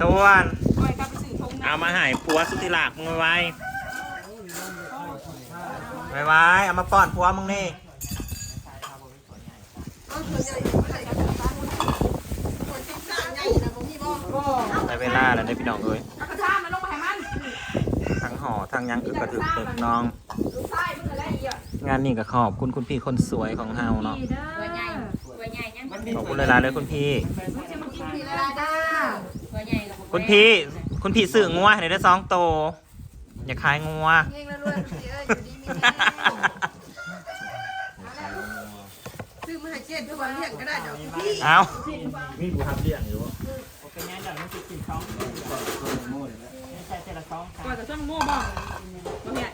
ตะวันปล่อยกลับไปซื้อทงนะเอามาใหายผัวสุธิรักมึงไว้ไว้ไว้ไว้เอามาป้อนผัวมึงนี่เอาส่วนใหญ่ไม่ได้กันบ้านคนที่สร้างใหญ่นะผมมีบ่บ่ได้เวลาแล้วได้อพี่น้องเอ้ยเอากระทะมันลงมาให้มันทั้งห่อทั้งยังอึกกระถึกตึกน้องลูกชายมึงอะไรอีกอะงานนี้ก็ขอบคุณคุณพี่คนสวยของเฮาเนาะตัวใหญ่ตัวใหญ่ยังขอบคุณหลายๆเลยคุณพี่ คุณพี่คุณพี่ซื้องัวให้ได้สองโตวอย่าขายงัวเองแล้วรวยเอ้ยอยู่ดีมีแรงซื้อมาให้เจ๊ทุกวันเลี้ยงก็ได้เดี๋ยวพี่เอามีกูทำเรื่องอยู่เป็นไงเดี๋ยวมันจะกินท้องไม่ใช่เจละท้องปล่อยกับช่วงมู่บ่บ่เนี่ย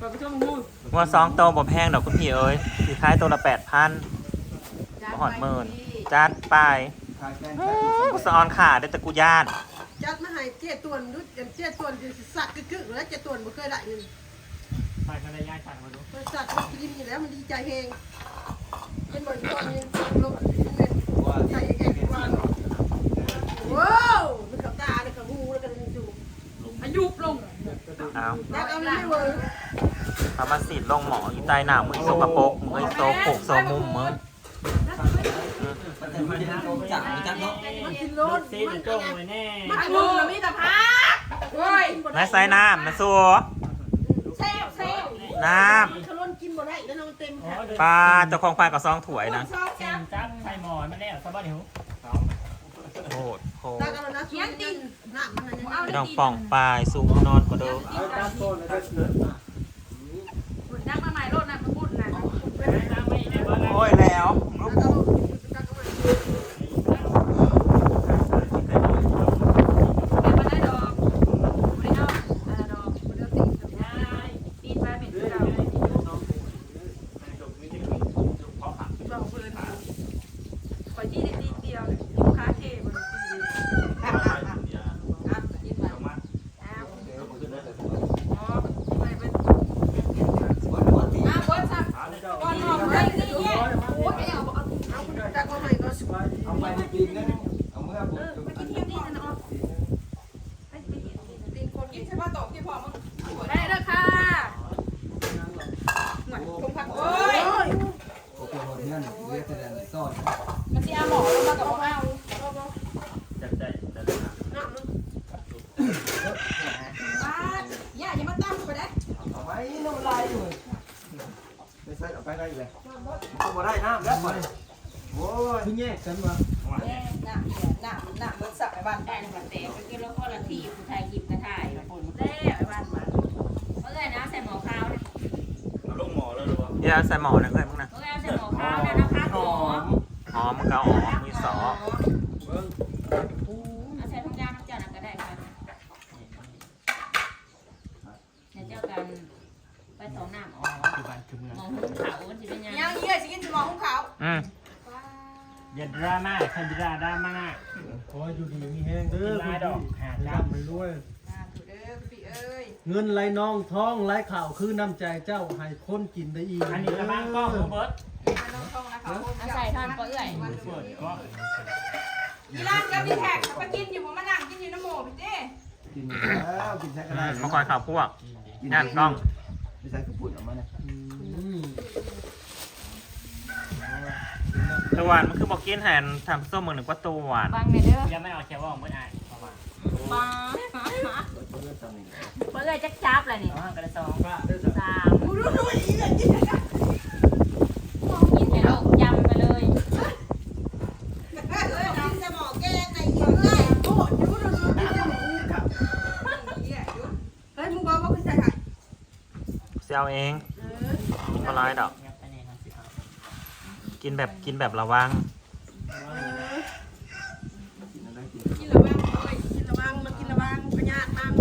ปล่อยกับช่วงมู่งัวสองโตวบ่แพงดอกคุณพี่เอ้ยสิขายตัวละแปดพันหอดหมื่นจัดไปอื้อกู สะออนขาได้แต่กูย่านจัดมาให้เจ๊ตวนดุอย่างเจ๊ตวนจะสักกึกๆแล้วเจ๊ตวนบ่เคยได้เงินไปก็ได้ย้ายสั่งมาดูมันสัตว์มันกินอยู่แล้วมันดีใจเฮงเป็นบ่อยตอนนี้ลงเป็นใส่แกงวานว้าวมันกับตาเนี่ยกับหูแล้วกันอยู่อายุลงเอาแล้วเอาไม่เวิร์กเอามาสีดลงหมออยู่ใต้หนาวมึงโซกระโปรกมึงไอ้โซโขกโซมุมมึ งจับจับเนาะมันกินโลดซีนจ้งไว้แน่อายุเรามีแต่พักโอ้ยนายใส่น้ำนะสัวเซลเซลน้มันขล้นกินบ่ได้แล้วน้องเต็มค่ะำปลาเจ้าของควายกับซองถวยนะซองแซเต็มมจับใส่หมอนมาแล้วสบายหิวโคตรโคตตารกันแล้วนะเขียนดินน้ำมันยังเอาพี่น้องป่องปลายสูงนอนกว่าเดิม นั่งมาใหม่รถนะมาพูดนะ โอ้ยแล้ว แล้วก็ เก็บมาได้ดอกไม่ได้อ่าดอกมันจะติดได้ปีนไปเป็นเรา บอกเพื่อนขอที่นิดเดียวลูกค้าเทบนทีดีอ๋อไปเป็นอะบดสักก่อนออกเลยนี่เนี่ยโอ้ยเอาเอาเอาคุณ จักมาใหม่ก็สวย เอาไปให้กินนะเอาเมื่อผม ไปกินเที่ยงนี่นะออกไปไปกินตีนคนกินใช่ป่ะตกที่พอมึงได้แล้วค่ะหน่อยคงพักโอ้ย โอเคหมดเงินเรียกแต่ซ่อน มันจะเอาหมอลงมากับเอา จับใจจับ บ้านย่าอย่ามาตั้งไปได้ เอาไปน้ำลายอยู่ไปใส่เอาไปได้เลยก็บ่ได้น้ำแล้วไปโอ้ ฉันมาแม่หนักหนักหนักมันสับไปบ้านได้นะแต่ไปกินแล้วก็ละที่ผู้ไทยหยิบกระถ่ายได้ไอ้บ้านมาเมื่อไงนะใส่หมอขาวนะเอาลงหมอแล้วหรือเปล่าอย่าใส่หมอนะเอ้ยมึงนะเมื่อไงใส่หมอขาวนะนะคะหมออ๋อมึงก็เอาออมีสอเอาใส่ทุกอย่างน้ำเจ้านั่นก็ได้ค่ะเดี๋ยวเจ้ากันไปสองน้ำอ๋อคือบ้านคือเมืองมองหุ่นเขามันจะเป็นยังยังเยี่ยสิกินสมองของเขาอืม อย่าดราม่าคันดราดราม่าโอ้ยอยู่ดีมีแห้งเด้คืออลายดอกหาจับจำไม่ด้วยเด้อพี่เอ้ยเงินไหลนองท้องไหลข่าวคือน้ำใจเจ้าให้คนกินได้อีกอันนี้กระบ้างกล้องโรเบิร์ตน้องทองนะคะเอาใส่ท่อนก็เอื่อยเปิดก็อีร้านกับพี่แขกเขาไปกินอยู่ผมมานั่งกินอยู่น้ำโมพี่เจ้กินแล้วกินใช้ก็อืได้มมาคอยข่าวพวกงานกล้องไปใช้กระปุกออกมาเนี่ย ตัวหวานมันคือบอกกินแทนทำส้มมึงหนึ่งว่าตัวหวานฟังหน่อยเด้อยังไม่เอาแค่ว่าเมื่อไหร่ประมาณฟังเมื่อไงจักจับเลยนี่สองกระซองสามกินไปโลกยำไปเลยกินสมองแกงไงเหี่ยวง่ายโอ้ยอยู่ดูดูกินสมองกับเฮ้ยมึงบอกว่าคุณใส่ไข่เซลเองก็ร้ายดอก ยับไปในทางสิครับ กินแบบกินแบบระวัง กินระวังโอ้ยกินระวังมากินระวังปัญหาตาม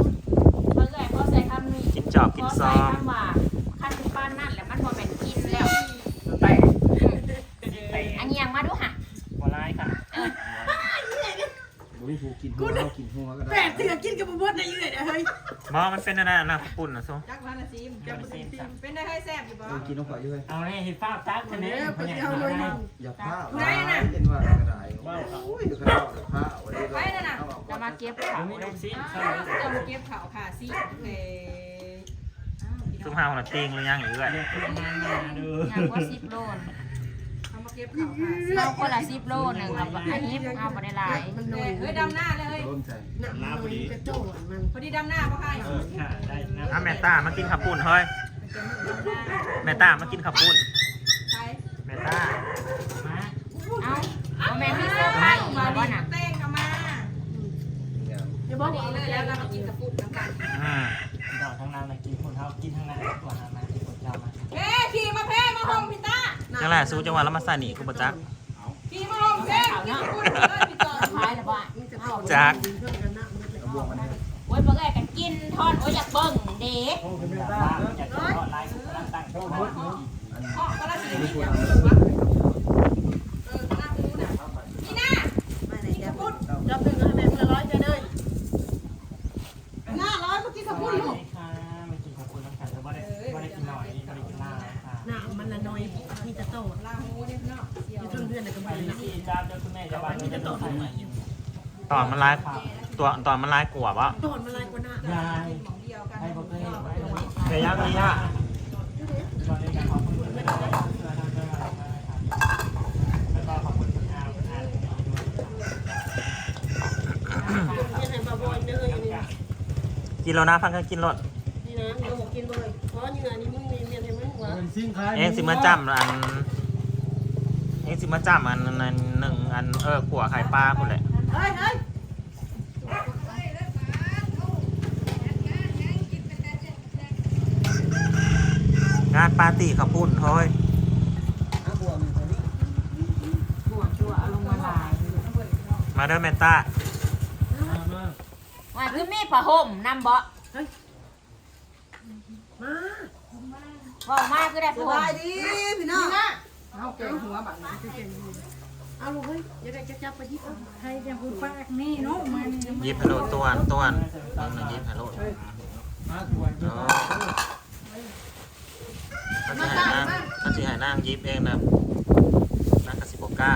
เมื่อไงพอใส่คำนี้กินจอบกินซอมคำว่าขั้นป้านนั่นแหละมันพอเป็นกินแล้วเตะเตะอันนี้ยังมาดูค่ะ หัวร้ายค่ะ วิธีกินหัวเรากินหัวก็ได้แปดเถื่อกินกับบุบดได้ยังไงเฮ้ยมอมันเป็นอะไรนะปุ่นนะโซจักวันละสิซีมจะมาซีมเป็นได้ให้แซ่บอยู่บ่กินน้องข่อยอยู่เลยเอาเนี่ยเห็นฟ้าตักคะแนนเออคะแนนไปเอาเลยได้อย่าพลาดเป็นว่าอะไรโอ้ยเดี๋ยวเขาเอาผ้าวันนี้ไปนั่นน่ะจะมาเก็บเอาเขาไม่เลต้ยองซีอ้าวจะมาเก็บเขาค่ะซีเลยซุปห้าคนละติงหรือยังอีกเอ้ยเดี๋ยวขึ้นมาหน้าดูอย่างกว่าสิบโลน เขามาเก็บเขาค่ะเราคนละสิบโลหนึ่งเราอันนี้เอาไปได้หลายมันเหน่อยฮ้ยดำหน้าเลยร่มใจหนักมันจะโจ้มันพอดีดำหน้าป่ะค่ะเออค่ะได้นะอะแม่ต้ามากินขับปุ่นเฮ้ยแม่ต้ามากินขับปุ่นใช่แม่ต้ามาเอาเอาแม่มีเสื้อผ้าอีกมาบ่ดิน่ะเต้งกันมาอย่าพบออกดีว่าเลยแล้วเรามากินกระปุกน้ำกันอืมดอกทางนั้นนะกินคนเท่ากินทางนั้นกว่าหามาที่คน เจ้ามาเฮ้ขี่มาเพ่มาห้องพี่ต้าจังแหละสู้จังหวะแล้วมาใส่หนีกูประจักขี่มาห้องเพ่กินกระปุกเลยพี่ต่อท้ายแล้วบ่มันจะเข้าจักเพื่อนกันนะมันจะเอาบวงมันให้โอ้ยบ่ได้กันกินทอดโอ้ยอยากเบิ่งเด็กโอ้คุณแม่บ้าอยากจะทอดลายกำลังตั้งโต๊ะอ๋อก็ละสีนี่อย่าง ตัวตอนมันร้ายกว่าปะโดนมาลายกว่าหน้ายายหมองเดียวกันให้พวกเพื่อนไว้เดี๋ยวยังมีอะตอนนี้การขอบคุณเพื่อนไม่ได้เพื่อนเราเพื่อนเราแล้วก็ขอบคุณคุณอาคุณอาด้วยยังไงบาบอยเด้ออย่างนี้กินแล้วนะพังกันกินรถนี่นะเดี๋ยวผมกินเลยเพราะยังไงนี่มึงมีเมียให้มึงวะเองสิมาจำอันเองสิมาจำอันอันหนึ่งอันเออขัวไข่ปลาคนแหละเฮ้ยเฮ้ย งานปาร์ตี้ขับปุ่นเฮ้ยหัวชั่วเอาลงมาลายมาเด้อแมนต้าว่าคือมีผ้าห่มนำบ่มาบอมาคือได้สผ้าห่บายมดีพี่น้องเอาเก่งหัวบังเอาลูกเฮ้ยเดี๋ยวจะจับไปที่ใครจะพูดปากนี่เนาะมันยิบฮัลโหลตัวนตัวนน้องหนึ่งยิบฮัลโหลเออเขาจะให้นางเขาจะให้ นางยิบเองนะนางกสิบกล้า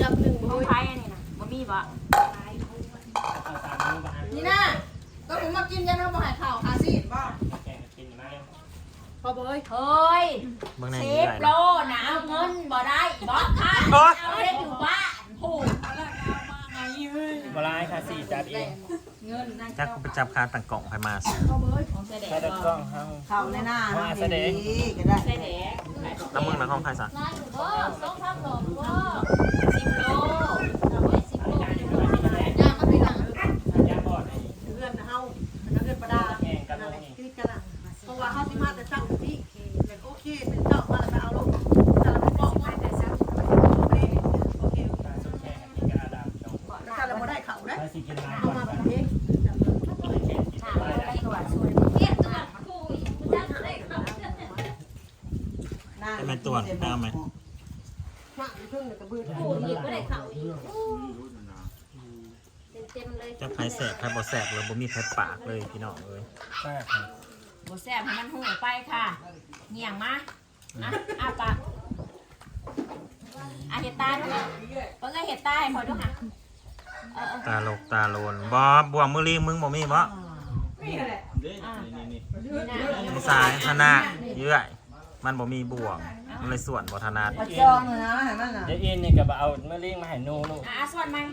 จับหนึ่งขอเฮ้งยไทยอันนี้น่ะบ่มีบ่เอาสามนิ้วมานี่นะก็ผมมากินยันเขาบอกให้ข่าวหาสิบ่แกงกินมาเร็วพอบ่เฮ้ยเฮ้ยเบื้องในสินี้บอะไรโลนะนะเอาเงินบ่ได้บ่ค่ะโอ๊ยเอาได้อยู่บ้านผูกบลายค่ะสี่จับเอง เงินนั่งจักกูไปจับคาต่างกล่องใครมาสิของเสด็จถ้าจะกล้องห้างเข้าในหน้าว่าแสดงก็ได้เสด็จแล้วมึงนะห้องใครสะ ร้านอยู่บ่สองพันดอกบ่ องคุยอีกบ่ได้เข้าอีกเต็มๆเลยจะไผ่แสบไผ่บ่แสบเลยบ่มีไผ่ปากเลยพี่น้องเอ้ยแซ่บบ่แซ่บให้มันหูไปค่ะเงี่ยงมาอะอ้าปากอะเฮ็ดตาดูค่ะเพิ่นก็เฮ็ดตาให้พอดูค่ะเออตาลกตาโลนบ่บวงมือลีมึงบ่มีบ่นี่แหละๆอะมีสายธนาเยื่อย มันบ่มีบ่วง มันเลยส่วนบ่ถนัดจองเลยนะเห็นไหมน่ะเดี๋ยวอินนี่ก็เอาเมื่อเลี้ยงมาให้นูนูอะสวดมัน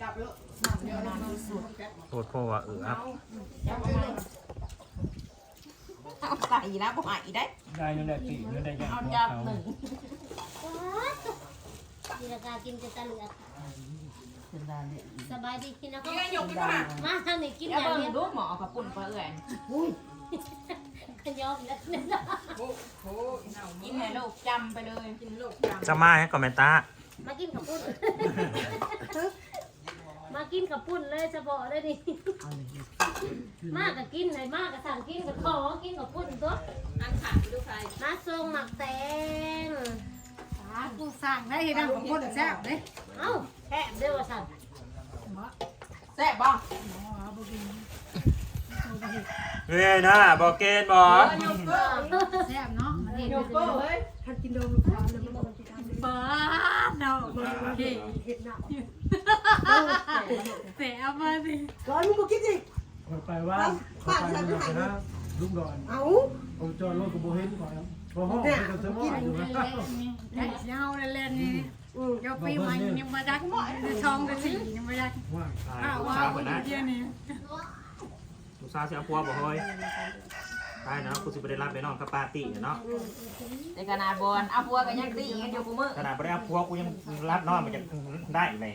จับแล้วโคตรโคว่าเอออัพเอาไก่แล้วบ่หายได้ได้นูได้ปีนูได้ยาเอาหัวจับเขาหนึ่งมีราคากินจะตะเหลือก สบายดีกินแล้วก็นี่ไงหยกกินป่ะมาทางนี้กินเดี๋อยวย่างเบิ่งเดียวดูหมอกับปุ่นปลาเอื่อยขยอมแล้วโอ้โหเน่ากินให้ลูกจำไปเลยกินโลกจำจะมาให้คอมเมนต้ามากินกับปุ้นมากินกับปุ้นเลยจะบอกเลยดิมากกับกินไหนมากกับสั่งกินกับขอกินกับปุ้นตัวอันขาดไปดูใครมาทรงหมักแตงกูสั่งได้ดังของคนแซ่บเด้เอ้า แค่เด้อว่าสั่นแซ่บบ่เฮ้ยนะบอกเกณฑ์บอก แซ่บเนาะนี่โยโก้เฮ้ยท่านกินโดนลูกค้าแล้วมันจะทำเป็นบ้าเนาะเห็ดเห็ดหนักเสียมาสิร้อนมึงก็คิดสิไปว่าไปนะลุงดอนเอาผมจอดรถกับโบเฮนก่อนพอห้องไปกับเซมออยู่นะไอ้เจ้าเล่นๆนี่ เดี๋ยวปีใหม่ยังมาดักจะช่องจะสี่ยังมาดักว่าอ้าวลูกว่าสาวคนนั้นเดี๋ยวนี้ลูกสาวเสียพัวบอกเฮ้ยได้เนาะกูสิไปได้รับไปนอนกับปาร์ตี้เนาะในขนาดบอลเอาพัวกันยังตีกันอยู่กูมือขนาดไปได้พัวกูยังรับนอนมันจะได้เลย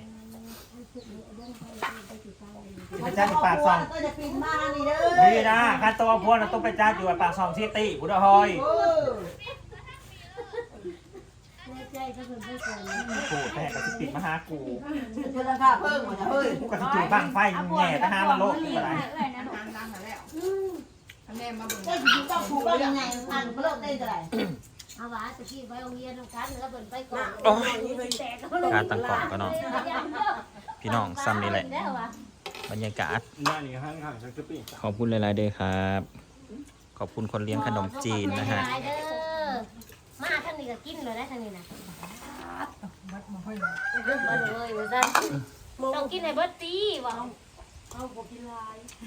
ไปจ้างปากซองก็จะปีนมานี่เด้อนี่นะค่าตัวพัวเราต้องไปจ้างอยู่ปากซองซิตี้กูได้เฮ้ยเออ ในใจก็คือไม่โกงกูแม่กับสิปิดมาหากูจะราคาเพิ่มหมดเฮ้ยกูกับสิจูบ้างไฟแง่ไปหามันโลกอะไรเอ้ยนะลูกนางแล้วแม่มาเบิ่งได้ยินเจ้าผูกว่ายังไงพันเลิกได้เท่าไหร่เอาว่าตะกี้ไปโรงเรียนน้ำกันแล้วเปิดไปก่อนโอ้ยแตกการตั้งกล่องก็เนาะพี่น้องซ้ำนี่แหละแล้ววะบรรยากาศหน้านี่ห้างห่างจากกะปิขอบคุณหลายๆเด้อครับ ขอบคุณคนเลี้ยงขนมจีนนะฮะ ขอบคุณหลายๆเด้อมาท่านนี้ก็กินเลยได้ท่านนี้นะเบิดเลยว่าซั่นต้องกินให้เบิดตีว่าเอาบอกกินลาย